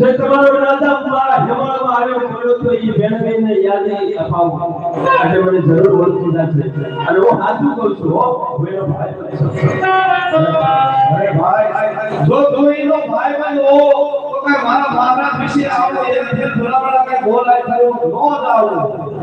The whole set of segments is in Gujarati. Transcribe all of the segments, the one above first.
જે તમારો રાજા મારા હિમાલયમાં આવ્યો, મળ્યો તો એ બેનબેનને યાદી અપાવું. એટલે મને જરૂર મળતી નથી. અને હું સાચું કહું છું, હો, મેરો ભાઈ અરે ભાઈ જો તું એનો ભાઈ બનો તો કઈ મારા મારા વિશે આવો, એ જે ભલામણા કઈ બોલાય થયો નો જ આવું.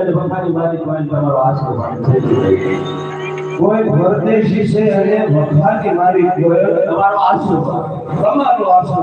અને વખાણી મારી તમારો આશરો. કોઈ પરદેશી છે અને વખાની મારી તમારો આશરો. તમારો આશરો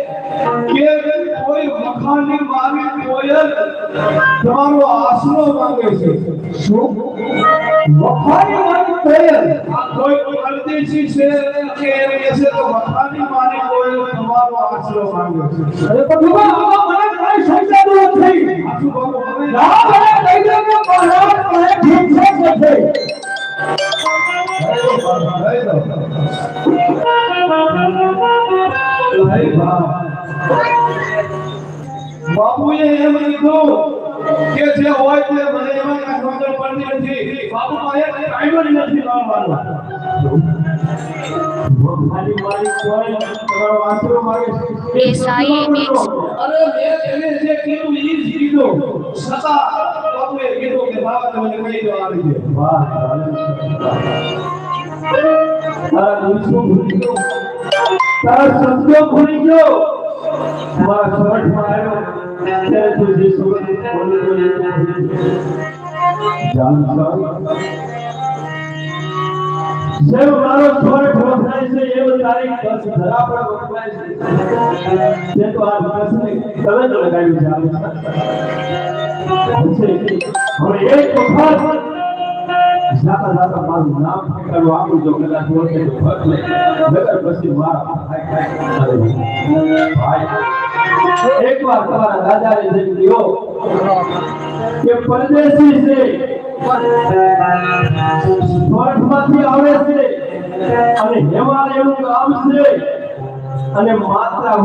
કે કોઈ વખાણની મારી કોયલ તમારો આશરો માંગે છે. શું? વખાણની મારી કોયલ કોઈ પરદેશી છે કે એમ કહે છે તો વખાણની મારી કોયલ તમારો આશરો માંગે છે. અરે પણ બાબા, આમાં મને કાંઈ સમજાતું નથી. સાચું બાબુ ના, મને કહી દો કે મહારાજ મને ઠીક છે કે છે? બાપુએ એમ કીધું કે જે હોય તે મને એમાં કાંઈ સમજણ પડતી નથી. બાપુ પાસે ટાઈમ જ નથી લાવવાનો. તારા શબ્દો ભૂલી ગયો. જેમ મારો સ્વર્ગ વપરાય છે એવો તારી કચ્છ ધરા પર વપરાય છે તે તો આ કચ્છને તમે જ લગાવ્યું છે પછી હવે એક વખત જાતા જાતા મારું નામ ઠેકાણું આપું જો કદાચ ઓળખે તો ભલે. નકર પછી મારા ખાય ખાય કરે. ભાઈ એકવાર તમારા પરદેશી છે અને માત્રા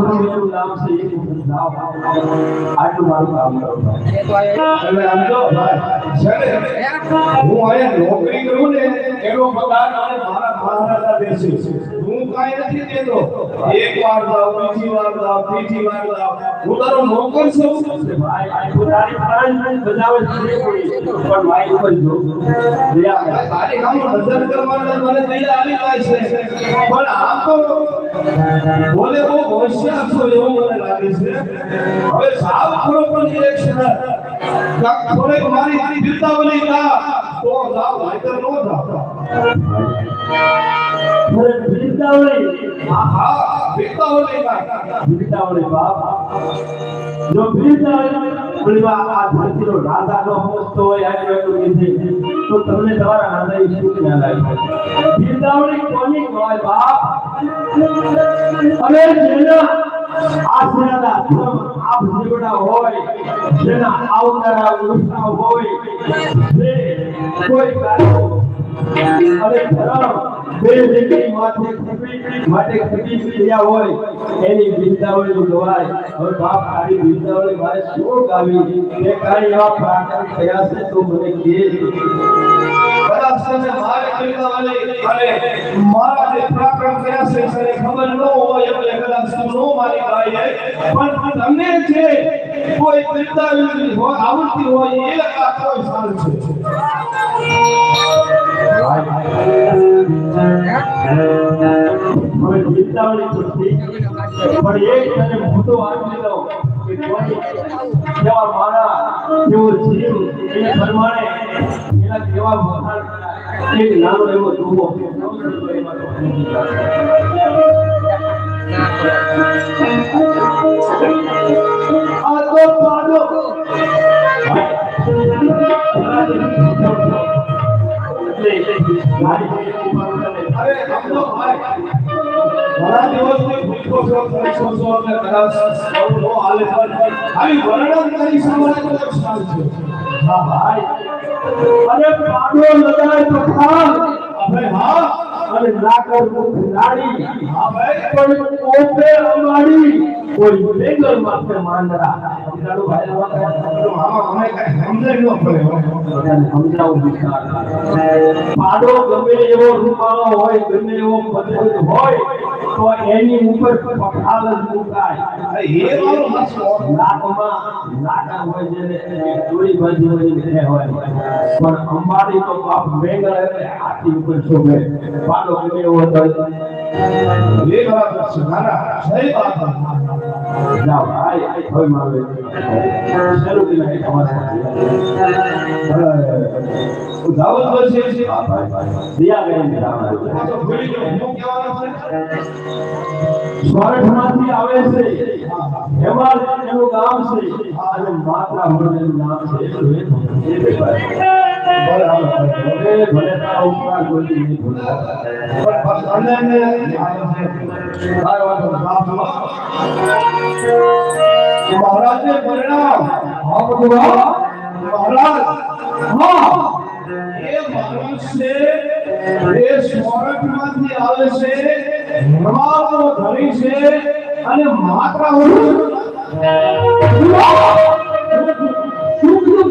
નામ હું અહીંયા નોકરી કરું ને, એનો પગાર મારા મહારાજા દેશે. કાંઈ નથી દેતો એક વાર લાવ બીજી વાર લાવ ત્રીજી વાર લાવ. હું તારો નોકર છું. ભાઈ આ પોતાની ફરજ બજાવે છે પણ ભાઈ ઉપર જો. તારી કામ નજર કરવાના મને તૈયાર આવી જાય છે. પણ આમ તો બોલે બહુ હોશિયાર છો એવું મને લાગે છે. હવે સાવ ખરો પણ ઇલેક્શન થોડેક મારી બિરદાવલી તા તો જાવ નહીંતર નો જાવ. મને બિરદાવળી હા હા બિરદાવલી કાંક બિરદાવળી બાપ જો બિરદાવળી ઓલીમાં આ ધરતીનો રાધા નો સમજતો હોય આ એટલું કીધે તો તમને તમારા રાધા એ શું ના લાગે બિરદાવણી કોની કહેવાય બાપ અને જેના આશીર્વાદ ધર્મ આપ જીવડા હોય જેના આવનારા ઉત્સાહ હોય જે કોઈ કાર્ય અને ધર્મ એની બિરદાવળી ગવાય હવે બાપ તારી બિરદાવળી મારે શું ગાવી? થયા છે તો ન હોય એટલે કદાચ નો મારી ગાય પણ તમને જે કોઈ હોય, આવડતી હોય એ આ કોઈ સારું છે. પણ એક મોટો આપી દઉં જેવા મારા જેવો જીવ એ પ્રમાણે એના કેવા આ તો પાડો. ઘણા દિવસથી ભૂખો છો ત્રણસો છો એટલે કદાચ વર્ણન કરી સાંભળે તો સારું છે હા ભાઈ. અરે પાડો લગાય ખાન આપણે હા. અને નાકર હા પણ ઓપે અમારી કોઈ બેગર માથે માંડરા સમજાડો ભાઈ કાંઈ? મને કઈ સમજાય ન પડે સમજાવું વિચાર. પાડો ગમે એવો રૂપાળો હોય ગમે એવો પદ્ધત હોય તો એની ઉપર પખાલ જ મુકાય. એ મારો હાચો નાકમાં નાકા હોય બાજુ પણ અંબાડી તો બાપ વેંગળ એટલે હાથી ઉપર શોભે પાડો કેવો હોય એ છે વાત છે. જાઓ હવે મારે છે દિયા છે સ્વર્ગમાંથી આવે છે એનું ગામ છે અને માતા હમણાં નામ છે જ. એ જ ભાઈ. ભલે ભલે તારા ઉપકાર કોઈ નહીં ભૂલે. પણ બસ અને ને પરિણામ. મહારાજ એ માણસ એ સ્વર્ગમાંથી આવે છે છે અને માતા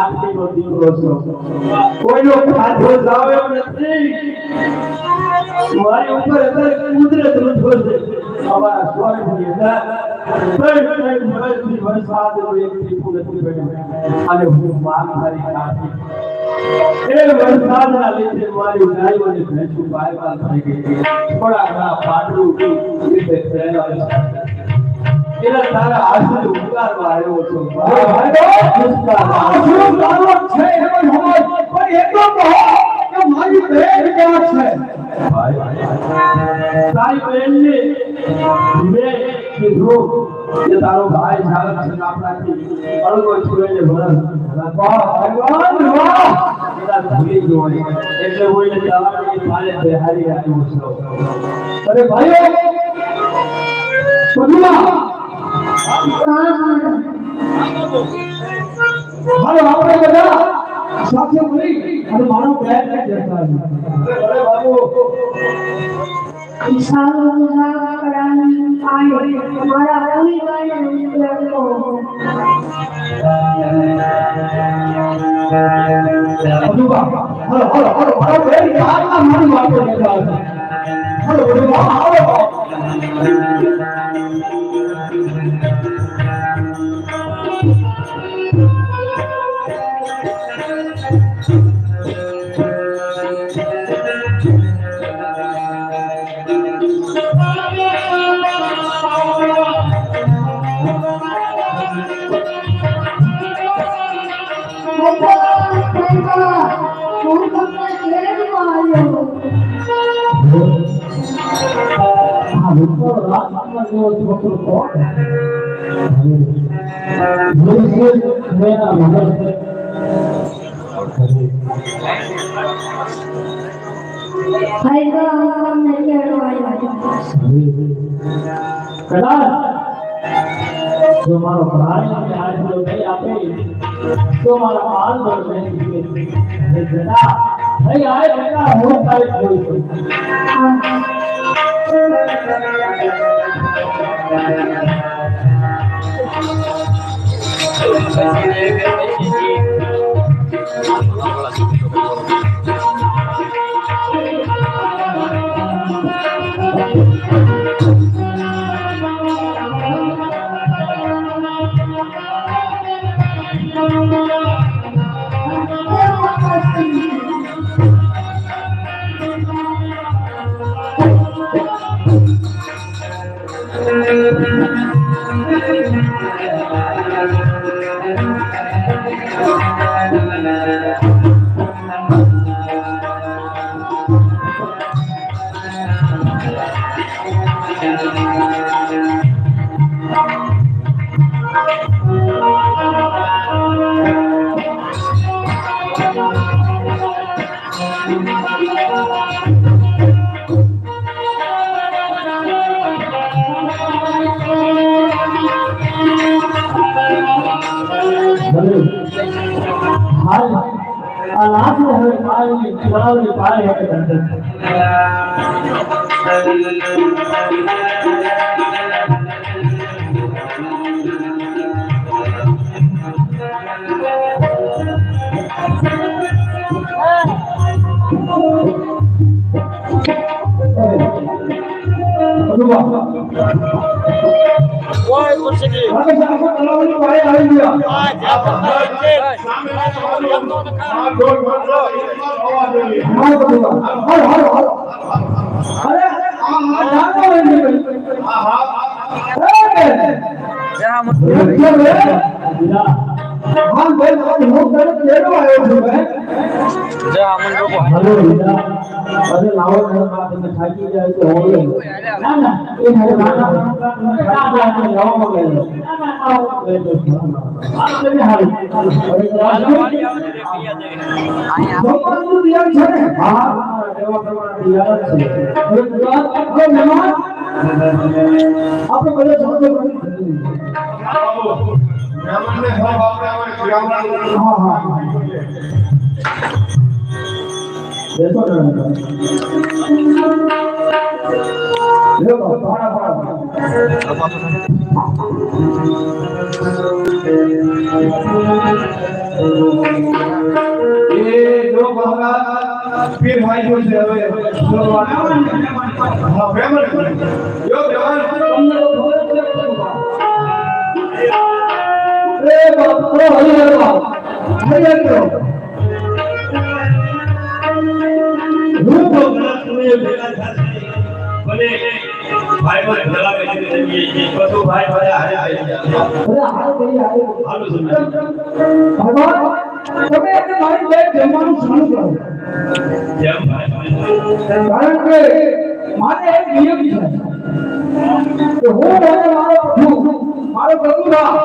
પણ એક આરતીનો દીકરો છું. કોઈનો ખાધો જાવ એમ નથી. મારી ઉપર અત્યારે કુદરતનો છોડ છે. અમારા સ્વર્ગની અંદર ત્રણ ત્રણ વર્ષથી વરસાદનું એક ટીપું નથી પડ્યું. અને હું માનહારી ખાતી. એ વરસાદના લીધે મારી ગાયો અને ભેંસો બાયબાલ થઈ ગઈ. થોડા ઘણા પાટલું રીતે થયેલા છે. તારા હાથને ઉગારવા આવ્યો છું. આ શું છે એમ સમજ પણ એટલો કહો કે મારી બેન ક્યાં છે તારી બહેનને મેં કીધું કે તારો ભાઈ ઝાલક છે આપણાથી અળગો ભરણ. ભગવાન વાહ ગયો હોય. એટલે હું એને જવાની પાલે બેહારી આવ્યો છું. અરે ભાઈઓ સુધીમાં હાલો આપણે બધા સાથે મળી અને મારો પ્રયત્ન કરતા રહીએ. અરે બાબુ બધું હાલો હાલો હાલો હાલો બેન હાલમાં મારી વાતો લેતા આવજો. હાલો બધું હાલો Thank you. વિપુલ રાતમાં જેવો છોકરો કોણ? મુર્શિદ મેરા મદદ ભાઈ તો અમને કેળવા આવ્યા કદાચ જો મારો ભાઈ મને આટલો નહીં આપે તો મારા હાલ પર નહીં જીવે. હે બેટા નહીં આય બેટા હું તારી જોઈ છું ભલે હાલ આ લાખ કોઈ નહીં. હવે સામે તલાવની પાસે આવી ગયા આ જ્યાં પણ છે, આ ઢોલ મંડળો હોવા જોઈએ. હાલો, હાલો, હાલો. અરે, આ આ જાતો હોય આ હા. એ! યોગ્ય બે. હા, ભાઈ, તમારી હું તરત લેવા આવ્યો છું, ભાઈ. હલો વિદા અરે લાવો ને બા તમે થાકી જાય તો હોય ના ના એ મારે નાના થાકી જાય લાવો મગે ના ના આવો લઈ લો આ કેવી હારી હવે ભગવાનનું નિયમ છે હા. એવા પ્રમાણે યાદ છે ગુજરાત આપણે બધા હા. પીર ભાઈ જો છે હવે હા ફેમસ જો જવાન એ બાપ ઓ હરી હરી બાપ હરી ગલત ભેગા થશે. ભલે ભાઈ ભાઈ ભેગા કરી દઈએ છીએ. બધું ભાઈ ભાઈ હારે આવી જાય. અરે હાલ કરી હાલ હાલો ભગવાન તમે એને મારી બેન જમવાનું ચાલુ કરો જેમ ભાઈ ભાઈ કારણ કે મારે એક નિયમ છે કે હું અને મારો પ્રભુ મારો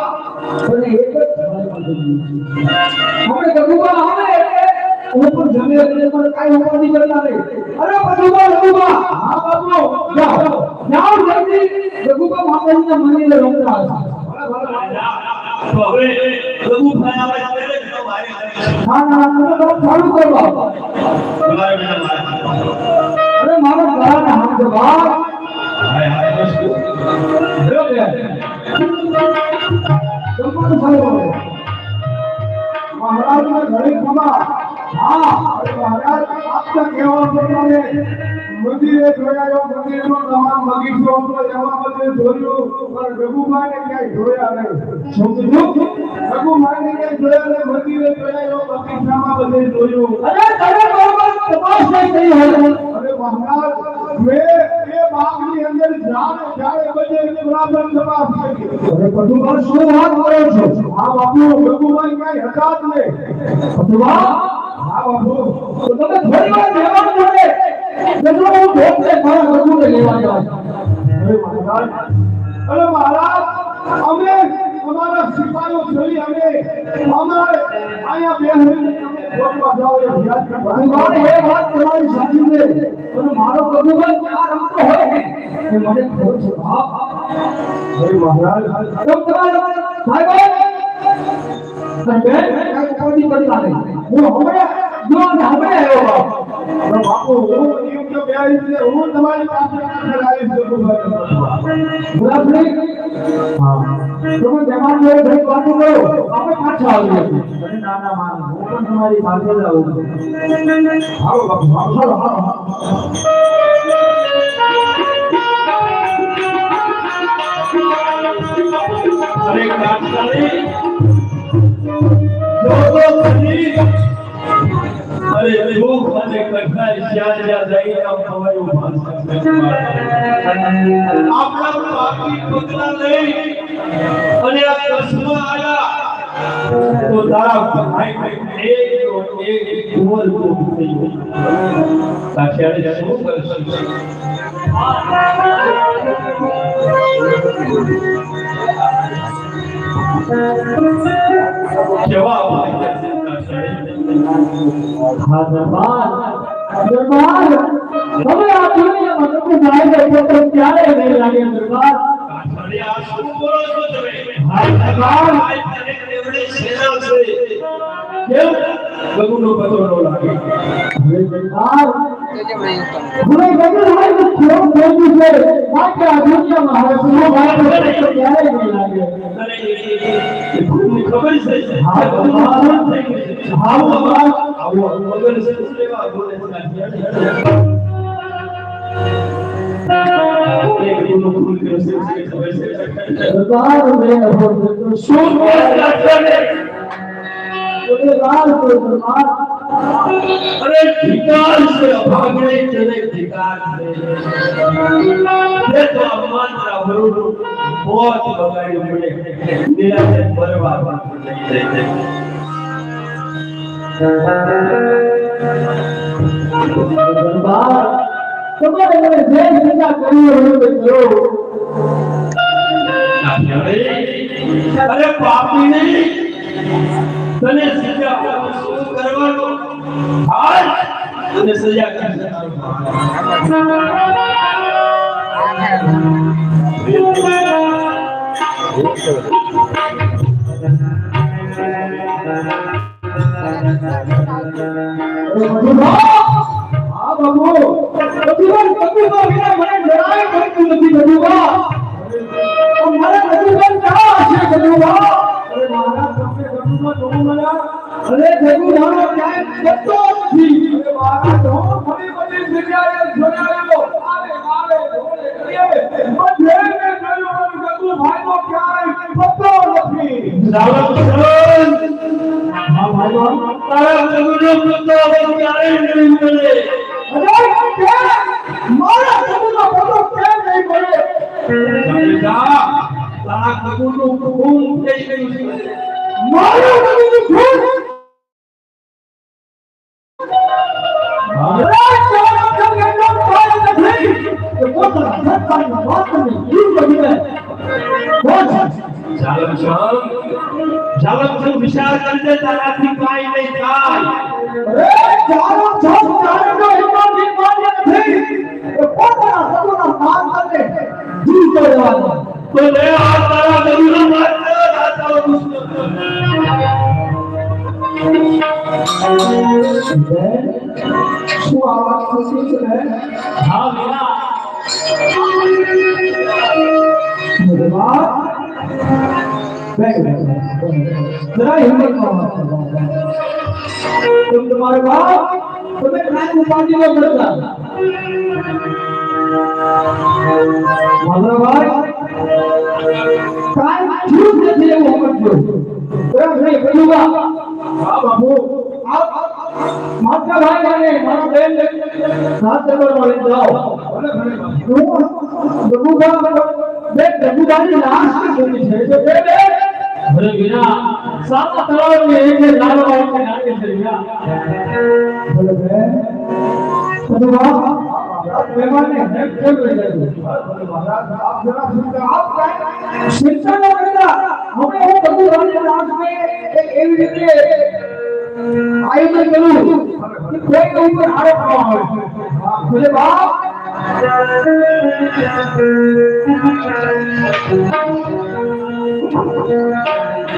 અને એક જ આપણે પ્રભુભા આવે એટલે હું પણ જમે એટલે મને કાંઈ ઉપાધિ કરતા નહીં અરે પ્રભુભા પ્રભુભા હા બાપુ. જાઓ. જાઓ જલ્દી. પ્રભુભા માતાજીના મંદિરે રમતા હતા હવે લઘુ ભાઈ આવે ત્યારે જ તો ના ના તમે તો ચાલુ કરો. તમારે બધા મારા. અરે મારો ઘરાના હાથ બાપ. હાય હાય બસ. જો કે. જમવાનું ચાલુ મહારાજના ઘરે ખમા. અંદર જાણે જાણે બધે બરાબર શું વાત કરો છો? આ બાપુ રઘુમાન ક્યાંય હતા જ નહીં. તો તમે થોડી વાર મારા ગરુને લેવા જાય અરે મહારાજ અમે અમે અમારે અહીંયા બે કોર્ટમાં જાઓ એ છે પણ મારો હું હમણાં જો ને આવ્યો બાપુ. બાપુ હું યોગ્ય બે રીતે હું તમારી પાસે આવીશ ગરુભાઈ ગુલાબભાઈ હા. તમે જમાન જોડે ભાઈ વાતો કરો આપણે પાછા આવીએ અરે ના ના માન હું પણ તમારી પાસે જ આવું છું. આવો બાપુ આવો હાલો. અરે કાંતાલી અને જ્યાં જ્યાં આમ તમારું ભાષણ આપણા પાપી પગલા લઈ અને આ કચ્છમાં આવ્યા તો તારા ભાઈ એક તો એક કુંવર ગુમ થઈ ગઈ શું કરશું જવાબ. હા દરબાર હવે આ દુનિયામાં તમને જાય છે તો ક્યારે નહીં લાગે દરબાર. કેમ? ગગુનો પતો ન લાગે. દરબાર હવે છે છે છે? છે. છે, છે, છે? છે? અરે ધિકાર છે અભાગણે તેને ધિકાર છે તો આ માત્ર વરુણ મોત બગાડ્યું પડે નિરાતે બરબાદ થઈ જાય દરબાર તમારે જે સજા કરવી હોય અરે પાપી તને સીધા શું કરવાનું હાલ તને સજા પ્રભુનો પુત્ર હવે ક્યારેય નહીં મળે અરે કેમ મારા પ્રભુનો પતો કેમ નહીં મળે સમજા તારા પ્રભુનું શું આ વાત ખુશી છે ને હા વિના ધન્યવાદ જરા હિંમત નો વાત કરો. तुम तुम्हारे बाप तुम्हें काहे उपाधि में करता मतलब भाई काय झूठ નથી એવું સમજજો બરાબર નહીં બોલુંગા હા બાબુ આપ માતા ભાઈ મારા બેન સાત નંબર વાળી જાઓ હું ગગુભા બે ગગુભાની લાશ જોઈ છે. તો બે બે. ભરે વિના સાત તળાવ ને એક લાલ વાળી કે નાટક છે વિના બે ગગુભા મહેમાન આપ જરા સુનતા આપ શિક્ષણ નો હવે હું ગગુભાની લાશ ને એક એવી રીતે আয়োজন করুন। কোয়ের উপর আরোপ করা